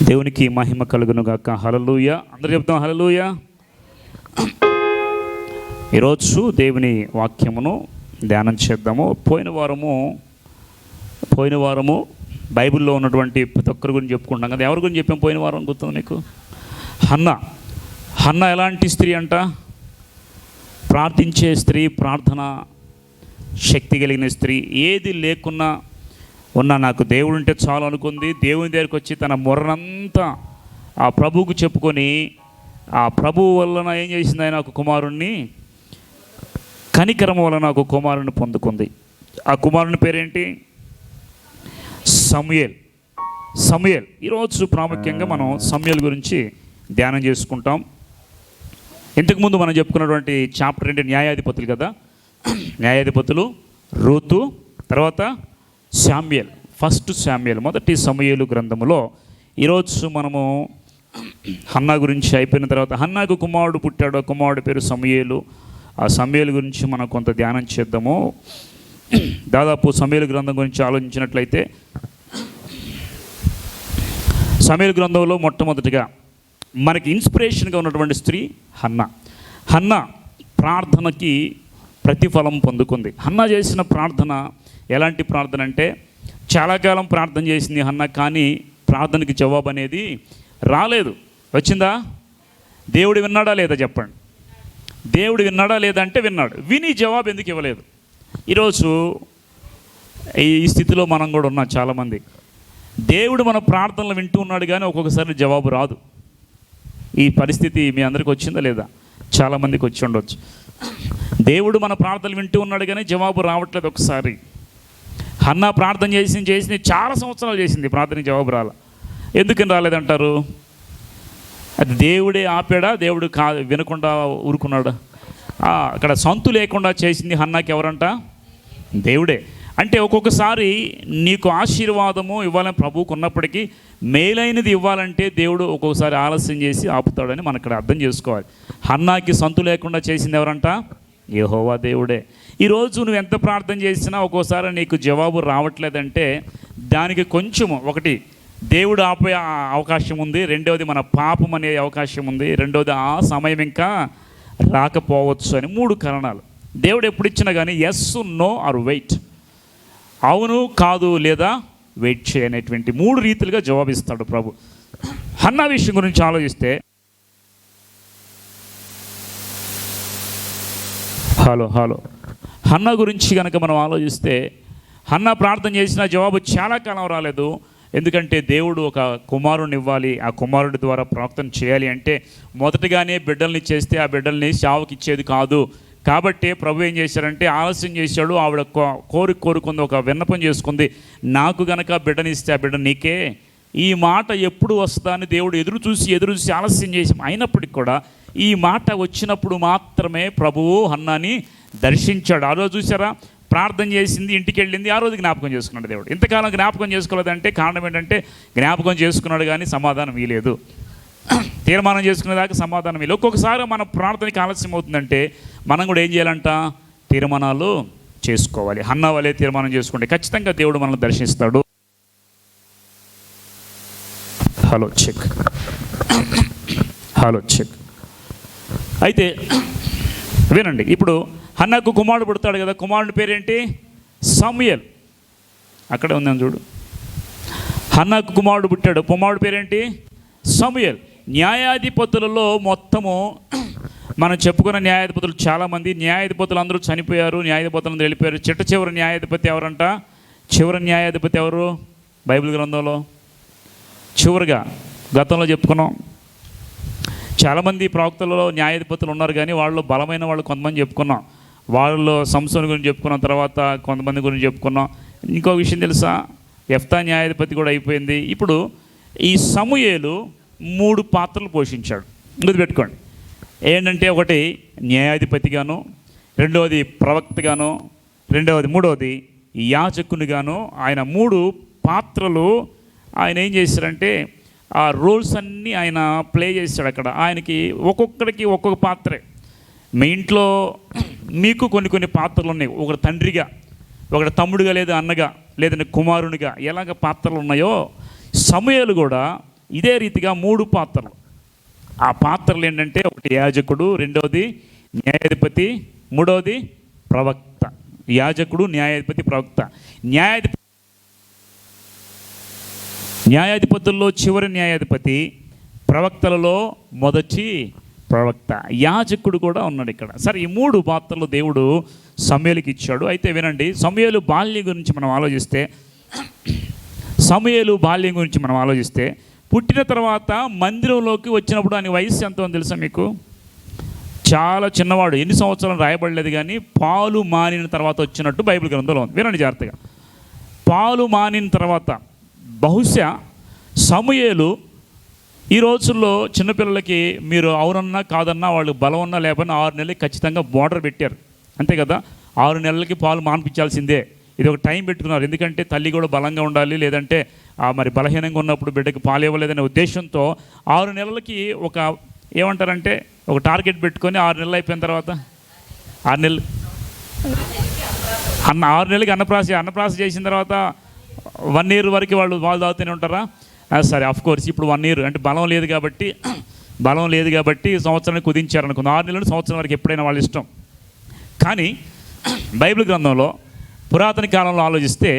దేవునికి మహిమ కలుగును గాక హలలుయ అందరూ చెప్తాం హలలుయ ఈరోజు దేవుని వాక్యమును ధ్యానం చేద్దాము. పోయిన వారము పోయిన వారము బైబిల్లో ఉన్నటువంటి ప్రతి ఒక్కరి గురించి చెప్పుకుంటాం కదా. ఎవరి గురించి చెప్పాం పోయిన వారం గుర్తుంది మీకు హన్న. హన్న ఎలాంటి స్త్రీ అంట? ప్రార్థించే స్త్రీ ప్రార్థన శక్తి కలిగిన స్త్రీ ఏది లేకున్నా ఉన్న నాకు దేవుడు ఉంటే చాలు అనుకుంది. దేవుని దగ్గరికి వచ్చి తన మొర్రంతా ఆ ప్రభువుకు చెప్పుకొని ఆ ప్రభువు వలన ఏం చేసింది ఆయన ఒక కుమారుణ్ణి? కనికరం వలన ఒక కుమారుని పొందుకుంది. ఆ కుమారుని పేరేంటి? సమయల్. సమయల్. ఈరోజు ప్రాముఖ్యంగా మనం సమయల్ గురించి ధ్యానం చేసుకుంటాం. ఇంతకుముందు మనం చెప్పుకున్నటువంటి చాప్టర్ ఏంటి న్యాయాధిపతులు కదా? న్యాయాధిపతులు రూతు తర్వాత శామ్యల్ ఫస్ట్ శామ్యల్ మొదటి సమయలు గ్రంథములో ఈరోజు మనము హన్నా గురించి అయిపోయిన తర్వాత హన్నాకు కుమారుడు పుట్టాడు ఆ కుమారుడు పేరు సమయలు. ఆ సమయలు గురించి మనం కొంత ధ్యానం చేద్దాము. దాదాపు సమయలు గ్రంథం గురించి ఆలోచించినట్లయితే సమయలు గ్రంథంలో మొట్టమొదటిగా మనకి ఇన్స్పిరేషన్గా ఉన్నటువంటి స్త్రీ హన్న. హన్న ప్రార్థనకి ప్రతిఫలం పొందుకుంది. హన్న చేసిన ప్రార్థన ఎలాంటి ప్రార్థన అంటే చాలా కాలం ప్రార్థన చేసింది అన్న కానీ ప్రార్థనకి జవాబు అనేది రాలేదు. వచ్చిందా? దేవుడు విన్నాడా లేదా చెప్పండి. దేవుడు విన్నాడా లేదా అంటే విన్నాడు. విని జవాబు ఎందుకు ఇవ్వలేదు? ఈరోజు ఈ స్థితిలో మనం కూడా ఉన్నాం చాలామంది. దేవుడు మన ప్రార్థనలు వింటూ ఉన్నాడు కానీ ఒక్కొక్కసారి జవాబు రాదు. ఈ పరిస్థితి మీ అందరికి వచ్చిందా లేదా? చాలామందికి వచ్చి ఉండొచ్చు. దేవుడు మన ప్రార్థనలు వింటూ ఉన్నాడు కానీ జవాబు రావట్లేదు ఒకసారి. హన్న ప్రార్థన చేసి చేసింది చాలా సంవత్సరాలు చేసింది ప్రార్థనకి జవాబు రాల ఎందుకని రాలేదంటారు? అది దేవుడే ఆపాడా? దేవుడు కా వినకుండా ఊరుకున్నాడా? అక్కడ సంతు లేకుండా చేసింది హన్నాకి ఎవరంట? దేవుడే. అంటే ఒక్కొక్కసారి నీకు ఆశీర్వాదము ఇవ్వాలని ప్రభువుకు ఉన్నప్పటికీ మేలైనది ఇవ్వాలంటే దేవుడు ఒక్కొక్కసారి ఆలస్యం చేసి ఆపుతాడని మనం ఇక్కడ అర్థం చేసుకోవాలి. హన్నాకి సంతు లేకుండా చేసింది ఎవరంట? యహోవా దేవుడే. ఈరోజు నువ్వు ఎంత ప్రార్థన చేసినా ఒక్కోసారి నీకు జవాబు రావట్లేదంటే దానికి కొంచెము ఒకటి దేవుడు ఆపే అవకాశం ఉంది. రెండవది మన పాపం అనే అవకాశం ఉంది. రెండవది ఆ సమయం ఇంకా రాకపోవచ్చు అని మూడు కారణాలు. దేవుడు ఎప్పుడు ఇచ్చినా కానీ ఎస్ నో ఆర్ వెయిట్ అవును కాదు లేదా వెయిట్ చేయనేటువంటి మూడు రీతిలుగా జవాబిస్తాడు ప్రభు. అన్న విషయం గురించి ఆలోచిస్తే హలో హలో. హన్న గురించి కనుక మనం ఆలోచిస్తే హన్న ప్రార్థన చేసిన జవాబు చాలా కాలం రాలేదు. ఎందుకంటే దేవుడు ఒక కుమారుని ఇవ్వాలి ఆ కుమారుడి ద్వారా ప్రార్థన చేయాలి అంటే మొదటగానే బిడ్డల్ని చేస్తే ఆ బిడ్డల్ని సావుకి ఇచ్చేది కాదు. కాబట్టి ప్రభు ఏం చేశారంటే ఆలస్యం చేశాడు ఆవిడ కో- కోరిక కోరుకుంది ఒక విన్నపం చేసుకుంది. నాకు గనక బిడ్డనిస్తే ఆ బిడ్డ నీకే. ఈ మాట ఎప్పుడు వస్తుందని అని దేవుడు ఎదురు చూసి ఎదురు చూసి ఆలస్యం చేసి అయినప్పటికీ కూడా ఈ మాట వచ్చినప్పుడు మాత్రమే ప్రభువు అన్నాని దర్శించాడు. ఆ రోజు చూసారా ప్రార్థన చేసింది ఇంటికి వెళ్ళింది ఆ రోజు జ్ఞాపకం చేసుకున్నాడు దేవుడు. ఇంతకాలం జ్ఞాపకం చేసుకోలేదంటే కారణం ఏంటంటే జ్ఞాపకం చేసుకున్నాడు కానీ సమాధానం వీలేదు తీర్మానం చేసుకునేదాకా సమాధానం వీలు ఒక్కొక్కసారి మన ప్రార్థనకి ఆలస్యం అవుతుందంటే మనం కూడా ఏం చేయాలంట? తీర్మానాలు చేసుకోవాలి. అన్న వలే తీర్మానం చేసుకుంటే ఖచ్చితంగా దేవుడు మనల్ని దర్శిస్తాడు. Hello check. Hello check. అయితే వినండి. ఇప్పుడు హన్నకు కుమారుడు పుడతాడు కదా కుమారుడి పేరేంటి? సమయల్. అక్కడే ఉందని చూడు. హన్నకు కుమారుడు పుట్టాడు. కుమారుడు పేరేంటి? సమయల్. న్యాయాధిపతులలో మొత్తము మనం చెప్పుకున్న న్యాయాధిపతులు చాలామంది. న్యాయాధిపతులు అందరూ చనిపోయారు న్యాయాధిపతులు అందరూ వెళ్ళిపోయారు. చిట్ట చివరి న్యాయాధిపతి ఎవరంట? చివరి న్యాయాధిపతి ఎవరు? బైబిల్ గ్రంథంలో. చివరిగా గతంలో చెప్పుకున్నాం. చాలామంది ప్రవక్తలలో న్యాయాధిపతులు ఉన్నారు కానీ వాళ్ళు బలమైన వాళ్ళు కొంతమంది చెప్పుకున్నాం. వాళ్ళలో సంస్థల గురించి చెప్పుకున్న తర్వాత కొంతమంది గురించి చెప్పుకున్నాం. ఇంకో విషయం తెలుసా? ఎఫ్తా న్యాయాధిపతి కూడా అయిపోయింది. ఇప్పుడు ఈ సమూయేలు మూడు పాత్రలు పోషించాడు. గుర్తుపెట్టుకోండి. ఏంటంటే ఒకటి న్యాయాధిపతిగాను రెండవది ప్రవక్తగాను రెండవది మూడవది యాజకునిగాను ఆయన మూడు పాత్రలు ఆయన ఏం చేశారంటే ఆ రోల్స్ అన్నీ ఆయన ప్లే చేశాడు అక్కడ. ఆయనకి ఒక్కొక్కడికి ఒక్కొక్క పాత్రే. మీ ఇంట్లో మీకు కొన్ని కొన్ని పాత్రలు ఉన్నాయి. ఒకటి తండ్రిగా ఒకటి తమ్ముడుగా లేదా అన్నగా లేదంటే కుమారునిగా ఎలాగ పాత్రలు ఉన్నాయో సమయాలు కూడా ఇదే రీతిగా మూడు పాత్రలు. ఆ పాత్రలు ఏంటంటే ఒకటి యాజకుడు రెండవది న్యాయాధిపతి మూడవది ప్రవక్త. యాజకుడు న్యాయాధిపతి ప్రవక్త. న్యాయాధిపతి న్యాయాధిపతుల్లో చివరి న్యాయాధిపతి ప్రవక్తలలో మొదటి ప్రవక్త యాజకుడు కూడా ఉన్నాడు ఇక్కడ. సరే ఈ మూడు పాత్రలు దేవుడు సమయలకు ఇచ్చాడు. అయితే వినండి సమయలు బాల్యం గురించి మనం ఆలోచిస్తే సమయలు బాల్యం గురించి మనం ఆలోచిస్తే పుట్టిన తర్వాత మందిరంలోకి వచ్చినప్పుడు ఆయన వయసు ఎంత తెలుసా మీకు? చాలా చిన్నవాడు ఎన్ని సంవత్సరాలు రాయబడలేదు కానీ పాలు మానిన తర్వాత వచ్చినట్టు బైబిల్ గ్రంథంలో ఉంది. వినండి జాగ్రత్తగా. పాలు మానిన తర్వాత బహుశా సమయలు ఈ రోజుల్లో చిన్నపిల్లలకి మీరు అవునన్నా కాదన్నా వాళ్ళు బలం ఉన్నా లేకపోయినా ఆరు నెలలకి ఖచ్చితంగా బోర్డర్ పెట్టారు. అంతే కదా? ఆరు నెలలకి పాలు మాన్పించాల్సిందే. ఇది ఒక టైం పెట్టుకున్నారు. ఎందుకంటే తల్లి కూడా బలంగా ఉండాలి లేదంటే ఆ మరి బలహీనంగా ఉన్నప్పుడు బిడ్డకి పాలు ఇవ్వలేదనే ఉద్దేశంతో ఆరు నెలలకి ఒక ఏమంటారంటే ఒక టార్గెట్ పెట్టుకొని ఆరు నెలలు అయిపోయిన తర్వాత ఆరు నెలలు. అన్న ఆరు నెలలకి అన్నప్రాస అన్నప్రాస చేసిన తర్వాత వన్ ఇయర్ వరకు వాళ్ళు పాలు తాగుతూనే ఉంటారా? సరే అఫ్ కోర్స్ ఇప్పుడు వన్ ఇయర్ అంటే బలం లేదు కాబట్టి బలం లేదు కాబట్టి సంవత్సరానికి కుదించారు అనుకుందాం ఆరు నెలలు సంవత్సరం వరకు ఎప్పుడైనా వాళ్ళ ఇష్టం. కానీ బైబిల్ గ్రంథంలో పురాతన కాలంలో ఆలోచిస్తే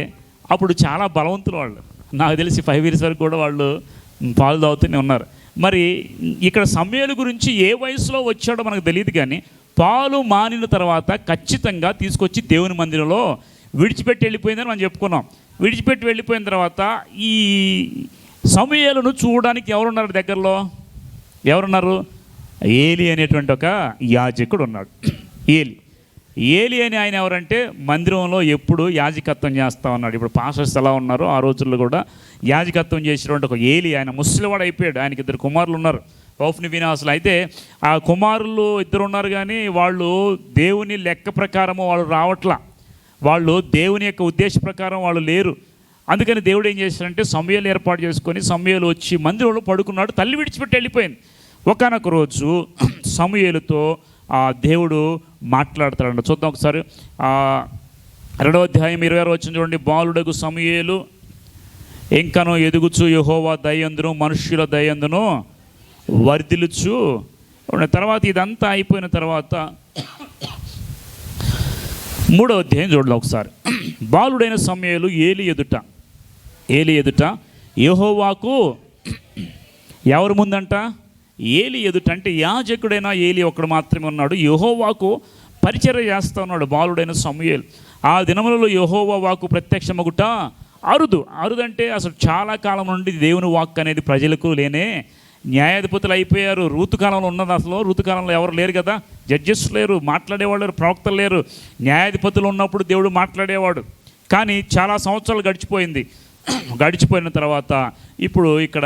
అప్పుడు చాలా బలవంతులు వాళ్ళు. నాకు తెలిసి ఫైవ్ ఇయర్స్ వరకు కూడా వాళ్ళు పాలు తాగుతూనే ఉన్నారు. మరి ఇక్కడ సమయాల గురించి ఏ వయసులో వచ్చాడో మనకు తెలియదు కానీ పాలు మానిన తర్వాత ఖచ్చితంగా తీసుకొచ్చి దేవుని మందిరంలో విడిచిపెట్టి వెళ్ళిపోయిందని మనం చెప్పుకున్నాం. విడిచిపెట్టి వెళ్ళిపోయిన తర్వాత ఈ సమయాలను చూడడానికి ఎవరున్నారు దగ్గరలో? ఎవరున్నారు? ఏలి అనేటువంటి ఒక యాజకుడు ఉన్నాడు. ఏలి. ఏలి అని ఆయన ఎవరంటే మందిరంలో ఎప్పుడు యాజకత్వం చేస్తా ఉన్నాడు. ఇప్పుడు పాస్టర్స్ ఎలా ఉన్నారో? ఆ రోజుల్లో కూడా యాజకత్వం చేసినటువంటి ఒక ఏలి ఆయన ముసలివాడు అయిపోయాడు. ఆయనకి ఇద్దరు కుమారులు ఉన్నారు. పౌఫ్ని వినాసులు అయితే ఆ కుమారులు ఇద్దరు ఉన్నారు కానీ వాళ్ళు దేవుని లెక్క ప్రకారము వాళ్ళు రావట్లా. వాళ్ళు దేవుని యొక్క ఉద్దేశ ప్రకారం వాళ్ళు లేరు. అందుకని దేవుడు ఏం చేశాడంటే సమయాలు ఏర్పాటు చేసుకొని సమయాలు వచ్చి మందిరంలో పడుకున్నాడు తల్లి విడిచిపెట్టి వెళ్ళిపోయింది. ఒకనొక రోజు సమయలతో ఆ దేవుడు మాట్లాడతాడంట. చూద్దాం ఒకసారి. రెండవ అధ్యాయం ఇరవై ఆరు వచ్చిన చూడండి. బాలుడకు సమయలు ఇంకనో ఎదుగుచు యహోవా దయందును మనుష్యుల దయందును వర్ధిల్లుచు తర్వాత ఇదంతా అయిపోయిన తర్వాత మూడో అధ్యాయం చూడండి ఒకసారి. బాలుడైన సమయాలు ఏలి ఎదుట ఏలి ఎదుట యహోవాకు ఎవరి ముందంట? ఏలి ఎదుట. అంటే యాజకుడైన ఏలి ఒకడు మాత్రమే ఉన్నాడు. యహోవాకు పరిచయం చేస్తా ఉన్నాడు బాలుడైన సమయేలు. ఆ దినములలో యహోవా వాకు ప్రత్యక్షమగుట అరుదు. అరుదంటే అసలు చాలా కాలం నుండి దేవుని వాక్ అనేది ప్రజలకు లేనే న్యాయాధిపతులు అయిపోయారు. ఋతుకాలంలో ఉన్నది అసలు. ఋతుకాలంలో ఎవరు లేరు కదా. జడ్జెస్ లేరు మాట్లాడేవాళ్ళు లేరు ప్రవక్తలు లేరు. న్యాయాధిపతులు ఉన్నప్పుడు దేవుడు మాట్లాడేవాడు. కానీ చాలా సంవత్సరాలు గడిచిపోయింది. గడిచిపోయిన తర్వాత ఇప్పుడు ఇక్కడ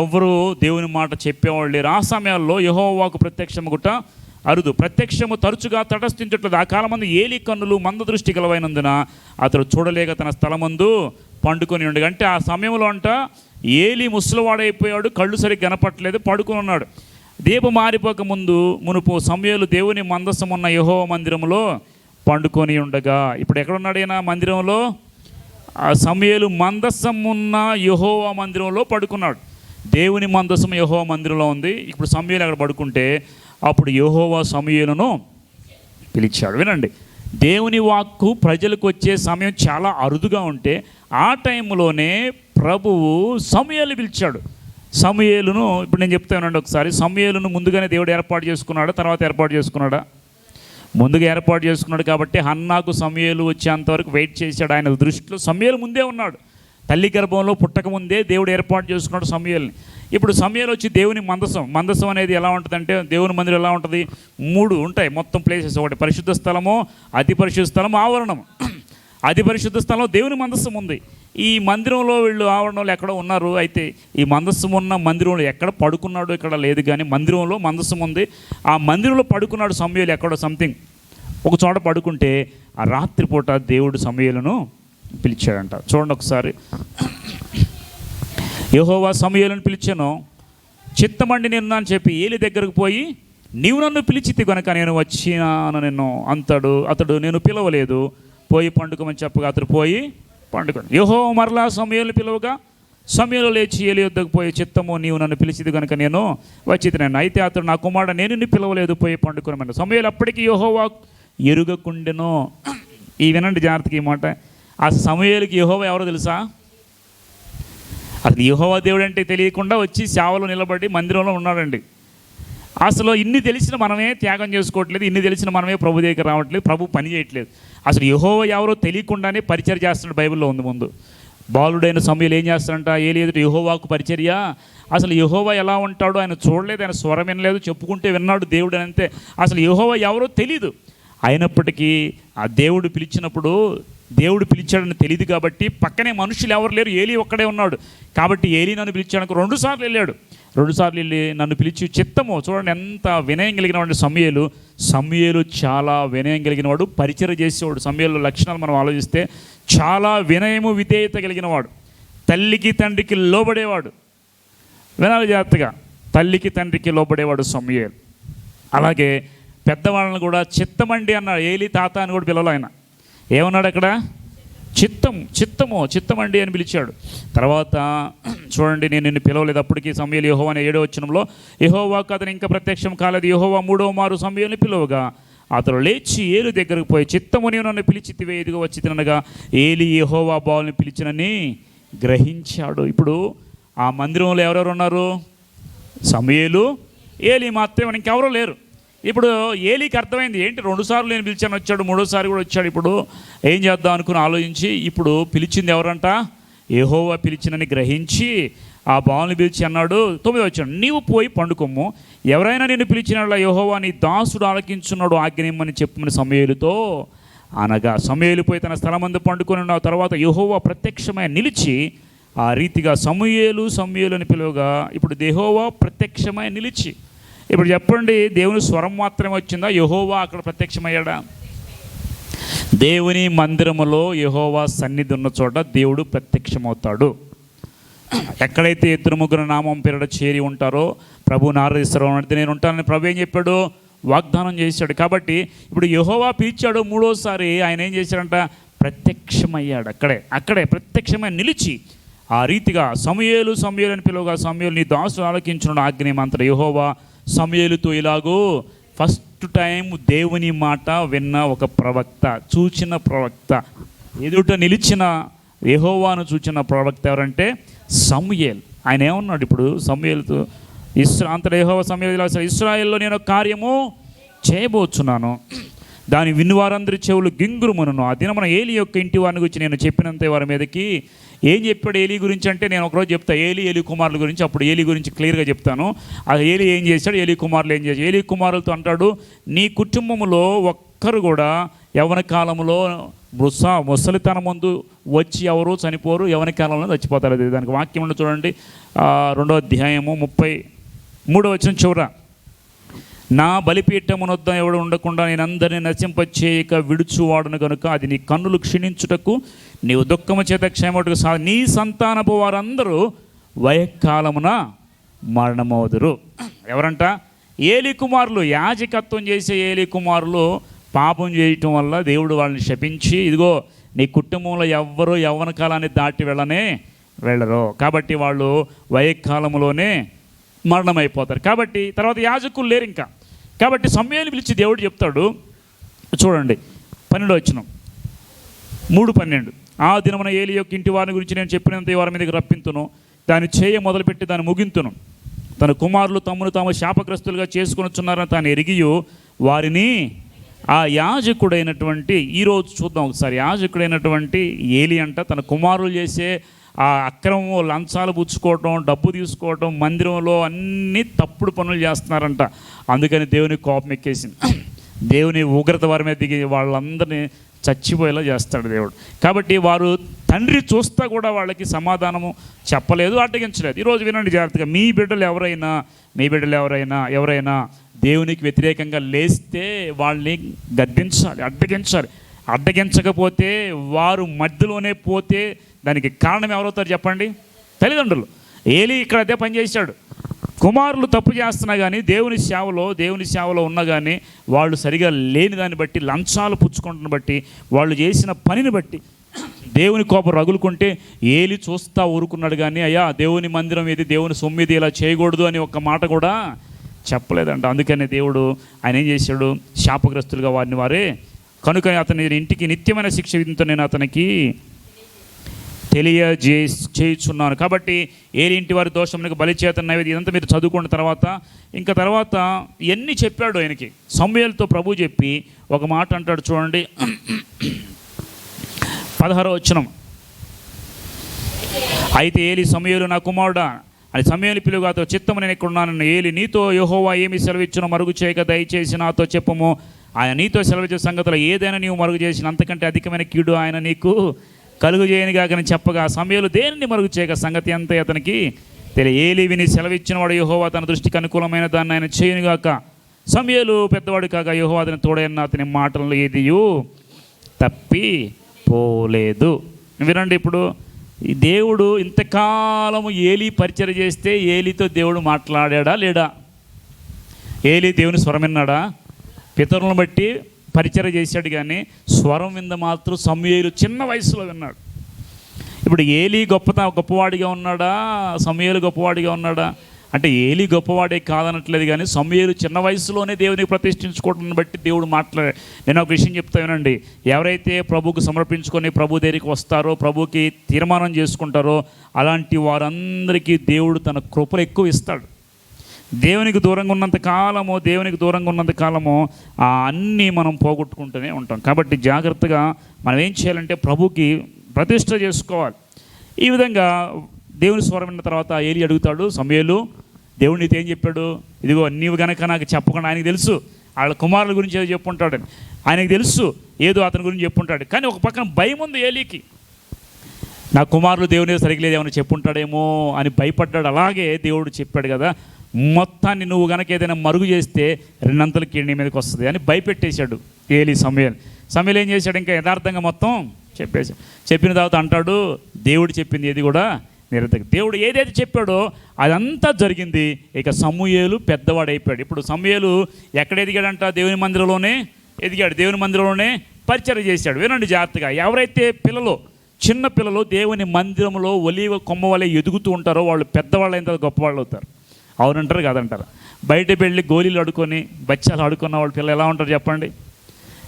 ఎవరు దేవుని మాట చెప్పేవాళ్ళు లేరు. ఆ సమయాల్లో యహోవాకు ప్రత్యక్షముగుట అరుదు. ప్రత్యక్షము తరచుగా తటస్థించట్లేదు ఆ కాలమందు ఏలి కన్నులు మంద దృష్టి గలవైనందున అతడు చూడలేక తన స్థలమందు పండుకొని ఉండగా అంటే ఆ సమయంలో అంట ఏలి ముసలివాడైపోయాడు కళ్ళు సరిగ్గా కనపట్లేదు పడుకొని ఉన్నాడు. దీపం మారిపోక ముందు మునుపు సమయాలు దేవుని మందసం ఉన్న యహో మందిరంలో పండుకొని ఉండగా. ఇప్పుడు ఎక్కడున్నాడు ఈయన మందిరంలో? ఆ సమయలు మందసం ఉన్న యహోవా మందిరంలో పడుకున్నాడు. దేవుని మందసం యహోవా మందిరంలో ఉంది. ఇప్పుడు సమయలు అక్కడ పడుకుంటే అప్పుడు యహోవా సమయలను పిలిచాడు. వినండి. దేవుని వాక్కు ప్రజలకు వచ్చే సమయం చాలా అరుదుగా ఉంటే ఆ టైంలోనే ప్రభువు సమయాలు పిలిచాడు. సమయలను ఇప్పుడు నేను చెప్తానండి ఒకసారి సమయలను ముందుగానే దేవుడు ఏర్పాటు చేసుకున్నాడా తర్వాత ఏర్పాటు చేసుకున్నాడా? ముందుగా ఏర్పాటు చేసుకున్నాడు కాబట్టి హన్నాకు సమయాలు వచ్చేంతవరకు వెయిట్ చేశాడు. ఆయన దృష్టిలో సమయాలు ముందే ఉన్నాడు. తల్లి గర్భంలో పుట్టక ముందే దేవుడు ఏర్పాటు చేసుకున్నాడు సమయాల్ని. ఇప్పుడు సమయాలు వచ్చి దేవుని మందసం. మందసం అనేది ఎలా ఉంటుందంటే దేవుని మందిరం ఎలా ఉంటుంది? మూడు ఉంటాయి. మొత్తం ప్లేసెస్ ఒకటి పరిశుద్ధ స్థలము అతి పరిశుద్ధ స్థలం ఆవరణం అతి పరిశుద్ధ స్థలం దేవుని మందస్సం ఉంది. ఈ మందిరంలో వీళ్ళు ఆవరణంలో ఎక్కడో ఉన్నారు అయితే ఈ మందస్సు ఉన్న మందిరంలో ఎక్కడ పడుకున్నాడు ఇక్కడ లేదు కానీ మందిరంలో మందస్సు ఉంది. ఆ మందిరంలో పడుకున్నాడు సమయాలు ఎక్కడో సంథింగ్ ఒక చోట పడుకుంటే ఆ రాత్రిపూట దేవుడు సమయాలను పిలిచాడంట. చూడండి ఒకసారి. యహోవా సమయాలను పిలిచాను చిత్తమండి నిన్ను అని చెప్పి ఏలి దగ్గరకు పోయి నీవు నన్ను పిలిచితి కనుక నేను వచ్చినాను నిన్ను అంతడు అతడు నేను పిలవలేదు. పోయి పండుకోమని చెప్పగా అతడు పోయి పండుకొని యహో మరలా సమయాలు పిలవగా సమయంలో లేచి ఏలి వద్దకు పోయే చిత్తము నీవు నన్ను పిలిచిది కనుక నేను వచ్చింది నేను అయితే అతడు నా కుమారుడు నేను నిన్ను పిలవలేదు పోయి పండుకున్నాను సమయంలో అప్పటికి యహోవా ఎరుగకుండెనో. ఈ వినండి జాగ్రత్తకి ఈ మాట. ఆ సమయాలకి యెహోవా ఎవరో తెలుసా? అసలు యహోవా దేవుడు అంటే తెలియకుండా వచ్చి సేవలో నిలబడి మందిరంలో ఉన్నాడండి. అసలు ఇన్ని తెలిసిన మనమే త్యాగం చేసుకోవట్లేదు ఇన్ని తెలిసిన మనమే ప్రభు దగ్గర రావట్లేదు ప్రభు పని చేయట్లేదు. అసలు యహోవ ఎవరో తెలియకుండానే పరిచయం చేస్తున్నాడు బైబిల్లో ఉంది ముందు. బాలుడైన సమయంలో ఏం చేస్తాడంట? ఏ లేదు యహోవాకు పరిచర్య. అసలు యహోవా ఎలా ఉంటాడో ఆయన చూడలేదు ఆయన స్వరం వినలేదు చెప్పుకుంటే విన్నాడు దేవుడు అని అంతే. అసలు యహోవా ఎవరో తెలీదు. అయినప్పటికీ ఆ దేవుడు పిలిచినప్పుడు దేవుడు పిలిచాడని తెలియదు కాబట్టి పక్కనే మనుషులు ఎవరు లేరు ఏలి ఒక్కడే ఉన్నాడు. కాబట్టి ఏలి నన్ను పిలిచాడనుకో రెండు సార్లు వెళ్ళాడు. రెండుసార్లు వెళ్ళి నన్ను పిలిచి చిత్తము చూడండి ఎంత వినయం కలిగిన వాడు సమయలు. సమయలు చాలా వినయం కలిగిన వాడు పరిచయం చేసేవాడు. సమయంలో లక్షణాలు మనం ఆలోచిస్తే చాలా వినయము విధేయత కలిగిన వాడు తల్లికి తండ్రికి లోబడేవాడు. వినాలి జాగ్రత్తగా. తల్లికి తండ్రికి లోబడేవాడు సమయలు. అలాగే పెద్దవాళ్ళని కూడా చిత్తమండి అన్నాడు. ఏలి తాత అని కూడా పిలవలు ఆయన. ఏమన్నాడు అక్కడ? చిత్తం చిత్తము చిత్తం అండి అని పిలిచాడు. తర్వాత చూడండి నేను నిన్ను పిలవలేదు. అప్పటికి సమయాలు యహోవా అనే ఏడో వచ్చినంలో యహోవాకు అతను ఇంకా ప్రత్యక్షం కాలేదు. యహోవా మూడో మారు సమయాన్ని పిలువగా అతను లేచి ఏలు దగ్గరకు పోయి చిత్తము నేను నన్ను పిలిచితివే ఎదుగు వచ్చి తినగా ఏలి యహోవా బావుని పిలిచినని గ్రహించాడు. ఇప్పుడు ఆ మందిరంలో ఎవరెవరు ఉన్నారు? సమయలు ఏలి మాత్రమే ఇంకెవరో లేరు. ఇప్పుడు ఏలీకి అర్థమైంది ఏంటి రెండుసార్లు నేను పిలిచాను వచ్చాడు మూడోసారి కూడా వచ్చాడు ఇప్పుడు ఏం చేద్దాం అనుకుని ఆలోచించి ఇప్పుడు పిలిచింది ఎవరంట? ఏహోవా పిలిచినని గ్రహించి ఆ బావుని పిలిచి అన్నాడు తొమ్మిది వచ్చాడు నీవు పోయి పండుకోము ఎవరైనా నేను పిలిచిన యహోవా నీ దాసుడు ఆలకించున్నాడు ఆజ్ఞనిమ్మని చెప్పమని సమయలుతో అనగా సమయలు పోయి తన స్థలమందు పండుకొని ఉన్న తర్వాత యహోవా ప్రత్యక్షమై నిలిచి ఆ రీతిగా సమూయేలు సమూయేలు అని పిలువగా ఇప్పుడు దేహోవా ప్రత్యక్షమై నిలిచి ఇప్పుడు చెప్పండి దేవుని స్వరం మాత్రమే వచ్చిందా? యహోవా అక్కడ ప్రత్యక్షమయ్యాడా? దేవుని మందిరములో యహోవా సన్నిధి ఉన్న చోట దేవుడు ప్రత్యక్షమవుతాడు. ఎక్కడైతే ఇద్దరు ముగ్గురు నామం పేరుడ చేరి ఉంటారో ప్రభు నారదీశ్వరం అంటే నేను ఉంటానని ప్రభు ఏం చెప్పాడు? వాగ్దానం చేశాడు. కాబట్టి ఇప్పుడు యహోవా పిలిచాడు మూడోసారి ఆయన ఏం చేశాడంట? ప్రత్యక్షమయ్యాడు అక్కడే అక్కడే ప్రత్యక్షమై నిలిచి ఆ రీతిగా సమయలు సమయలు అని పిలువగా సమయలు నీ దాసు ఆలకించిన ఆజ్ఞేమంతట యహోవా సమయలతో ఇలాగో ఫస్ట్ టైం దేవుని మాట విన్న ఒక ప్రవక్త చూచిన ప్రవక్త ఎదుట నిలిచిన యహోవాను చూచిన ప్రవక్త ఎవరంటే సమయల్. ఆయన ఏమన్నాడు ఇప్పుడు సమయలతో? ఇస్రా అంతటా యహోవ సమయేలు ఇస్రాయల్లో నేను ఒక కార్యము చేయబోచున్నాను. దాని వినువారందరి చెవులు గింగురుమను ఆ దినమున ఏలి యొక్క ఇంటి వారిని గురించి నేను చెప్పినంత వారి మీదకి ఏం చెప్పాడు ఏలి గురించి అంటే నేను ఒకరోజు చెప్తా ఏలి ఏలి కుమారుల గురించి అప్పుడు ఏలి గురించి క్లియర్గా చెప్తాను. ఆ ఏలి ఏం చేశాడు? ఏలి కుమారులు ఏం చేశాడు ఏలి కుమారులతో అంటాడు నీ కుటుంబంలో ఒక్కరు కూడా యవన కాలంలో ముస ముసలితనం ముందు వచ్చి ఎవరు చనిపోరు? యవన కాలంలో చచ్చిపోతారు. అది దానికి వాక్యం ఉండి చూడండి రెండో అధ్యాయము ముప్పై మూడో వచ్చిన చివర నా బలిపీఠమునొద్ద ఎవడు ఉండకుండా నేను అందరిని నశింపచేయక విడుచువాడును కనుక అది నీ కన్నులు క్షీణించుటకు నీవు దుఃఖము చేత క్షేమటకు సా నీ సంతానపు వారందరూ వయకాలమున మరణమవుదురు. ఎవరంట? ఏలి కుమారులు. యాజకత్వం చేసే ఏలి కుమారులు పాపం చేయటం వల్ల దేవుడు వాళ్ళని శపించి ఇదిగో నీ కుటుంబంలో ఎవ్వరూ యవ్వన కాలాన్ని దాటి వెళ్ళనే వెళ్ళరు. కాబట్టి వాళ్ళు వయకాలంలోనే మరణమైపోతారు. కాబట్టి తర్వాత యాజకులు లేరు ఇంకా. కాబట్టి సమయాన్ని పిలిచి దేవుడు చెప్తాడు. చూడండి పన్నెండు వచ్చిన మూడు పన్నెండు. ఆ దినమున ఏలి యొక్క ఇంటి వారిని గురించి నేను చెప్పినంత ఈ వారి మీదకి రప్పింతును. దాన్ని చేయ మొదలుపెట్టి దాన్ని ముగింతును. తన కుమారులు తమ్మును తాము శాపగ్రస్తులుగా చేసుకునిచున్నారని తాను ఎరిగియు. వారిని ఆ యాజకుడైనటువంటి ఈరోజు చూద్దాం ఒకసారి. యాజకుడైనటువంటి ఏలి అంట తన కుమారులు చేసే ఆ అక్రమం లంచాలు పుచ్చుకోవటం డబ్బు తీసుకోవటం మందిరంలో అన్ని తప్పుడు పనులు చేస్తున్నారంట. అందుకని దేవుని కోపం ఎక్కేసింది. దేవుని ఉగ్రత వారి మీద దిగి వాళ్ళందరినీ చచ్చిపోయేలా చేస్తాడు దేవుడు. కాబట్టి వారు తండ్రి చూస్తా కూడా వాళ్ళకి సమాధానము చెప్పలేదు అడ్డగించలేదు. ఈరోజు వినండి జాగ్రత్తగా మీ బిడ్డలు ఎవరైనా మీ బిడ్డలు ఎవరైనా ఎవరైనా దేవునికి వ్యతిరేకంగా లేస్తే వాళ్ళని గద్దించాలి అడ్డగించాలి. అడ్డగించకపోతే వారు మధ్యలోనే పోతే దానికి కారణం ఎవరవుతారు చెప్పండి? తల్లిదండ్రులు. ఏలి ఇక్కడ అదే పనిచేశాడు కుమారులు తప్పు చేస్తున్నా కానీ దేవుని సేవలో దేవుని సేవలో ఉన్నా కానీ వాళ్ళు సరిగా లేని దాన్ని బట్టి లంచాలు పుచ్చుకుంటున్న బట్టి వాళ్ళు చేసిన పనిని బట్టి దేవుని కోపం రగులుకుంటే ఏలి చూస్తా ఊరుకున్నాడు కానీ అయ్యా దేవుని మందిరం ఇది దేవుని సొమ్మిది ఇలా చేయకూడదు అని ఒక మాట కూడా చెప్పలేదంట. అందుకనే దేవుడు ఆయన ఏం చేశాడు? శాపగ్రస్తులుగా వారిని వారే. కనుక అతని ఇంటికి నిత్యమైన శిక్ష విధితో నేను అతనికి తెలియజే చేయుచున్నాను కాబట్టి ఏలింటి ఇంటి వారి దోషమునికి బలి నైవేద్యం ఇదంతా మీరు చదువుకున్న తర్వాత ఇంకా తర్వాత ఎన్ని చెప్పాడు ఆయనకి? సమయాలతో ప్రభు చెప్పి ఒక మాట అంటాడు చూడండి. పదహారో వచ్చినం అయితే ఏలి సమయలు నా కుమారుడా అని సమయాలు పిలుగాతో చిత్తము నేను ఇక్కడ ఉన్నాను ఏలి నీతో యహోవా ఏమి సెలవిచ్చునో మరుగు చేయక దయచేసి నాతో చెప్పము. ఆయన నీతో సెలవిచ్చే సంగతులు ఏదైనా నీవు మరుగు చేసిన అంతకంటే అధికమైన కీడు ఆయన నీకు కలుగు చేయని కాకని చెప్పగా సమయాలు దేనిని మరుగు చేయక సంగతి అంతా అతనికి తెలియ ఏలి విని సెలవిచ్చిన వాడు యెహోవా తన దృష్టికి అనుకూలమైన దాన్ని ఆయన చేయనుగాక సమయాలు పెద్దవాడు కాక యహోవా అతని తోడైన అతని మాటలు ఏదియు తప్పి పోలేదు. వినండి ఇప్పుడు దేవుడు ఇంతకాలము ఏలి పరిచయం చేస్తే ఏలితో దేవుడు మాట్లాడాడా లేడా? ఏలి దేవుని స్వరమిన్నాడా పితరులను బట్టి పరిచయం చేశాడు కానీ స్వరం వింద మాత్రం సమయలు చిన్న వయసులో విన్నాడు. ఇప్పుడు ఏలి గొప్పత గొప్పవాడిగా ఉన్నాడా? సమయలు గొప్పవాడిగా ఉన్నాడా? అంటే ఏలి గొప్పవాడే కాదనట్లేదు కానీ సమయలు చిన్న వయసులోనే దేవునికి ప్రతిష్ఠించుకోవడం బట్టి దేవుడు మాట్లాడే నేను ఒక విషయం చెప్తా వినండి. ఎవరైతే ప్రభుకు సమర్పించుకొని ప్రభు దగ్గరికి వస్తారో ప్రభుకి తీర్మానం చేసుకుంటారో అలాంటి వారందరికీ దేవుడు తన కృపలు ఎక్కువ ఇస్తాడు. దేవునికి దూరంగా ఉన్నంత కాలము దేవునికి దూరంగా ఉన్నంత కాలము ఆ అన్నీ మనం పోగొట్టుకుంటూనే ఉంటాం. కాబట్టి జాగ్రత్తగా మనం ఏం చేయాలంటే ప్రభుకి ప్రతిష్ట చేసుకోవాలి. ఈ విధంగా దేవుని స్వరం విన్న తర్వాత ఏలి అడుగుతాడు సమయలు దేవుడు నీతో ఏం చెప్పాడు? ఇదిగో నీవు గనక నాకు చెప్పకుండా ఆయనకు తెలుసు. వాళ్ళ కుమారుల గురించి ఏదో చెప్పుంటాడు. ఆయనకు తెలుసు ఏదో అతని గురించి చెప్పుంటాడు. కానీ ఒక పక్కన భయం ఉంది ఏలికి. నా కుమారులు దేవుని సరిగ్గా లేదు ఏమైనా చెప్పుంటాడేమో అని భయపడ్డాడు. అలాగే దేవుడు చెప్పాడు కదా మొత్తాన్ని నువ్వు గనక ఏదైనా మరుగు చేస్తే రెండంతలకి నీ మీదకి వస్తుంది అని భయపెట్టేశాడు ఏలి సమయల్. సమయల్ ఏం చేశాడు? ఇంకా యథార్థంగా మొత్తం చెప్పేశాడు చెప్పిన తర్వాత అంటాడు దేవుడు చెప్పింది ఏది కూడా నిరర్థక దేవుడు ఏదైతే చెప్పాడో అదంతా జరిగింది. ఇక సమూయేలు పెద్దవాడు అయిపోయాడు ఇప్పుడు సమూయేలు ఎక్కడ ఎదిగాడంట? దేవుని మందిరంలోనే ఎదిగాడు. దేవుని మందిరంలోనే పరిచయం చేశాడు. వినండి జాగ్రత్తగా. ఎవరైతే పిల్లలు చిన్న పిల్లలు దేవుని మందిరంలో ఒలివ కొమ్మ వలె ఎదుగుతూ ఉంటారో వాళ్ళు పెద్దవాళ్ళు అయిన తర్వాత గొప్పవాళ్ళు అవుతారు. అవునంటారు కాదంటారు. బయటకు వెళ్ళి గోళీలు ఆడుకొని బచ్చాలు ఆడుకున్న వాళ్ళ పిల్లలు ఎలా ఉంటారు చెప్పండి?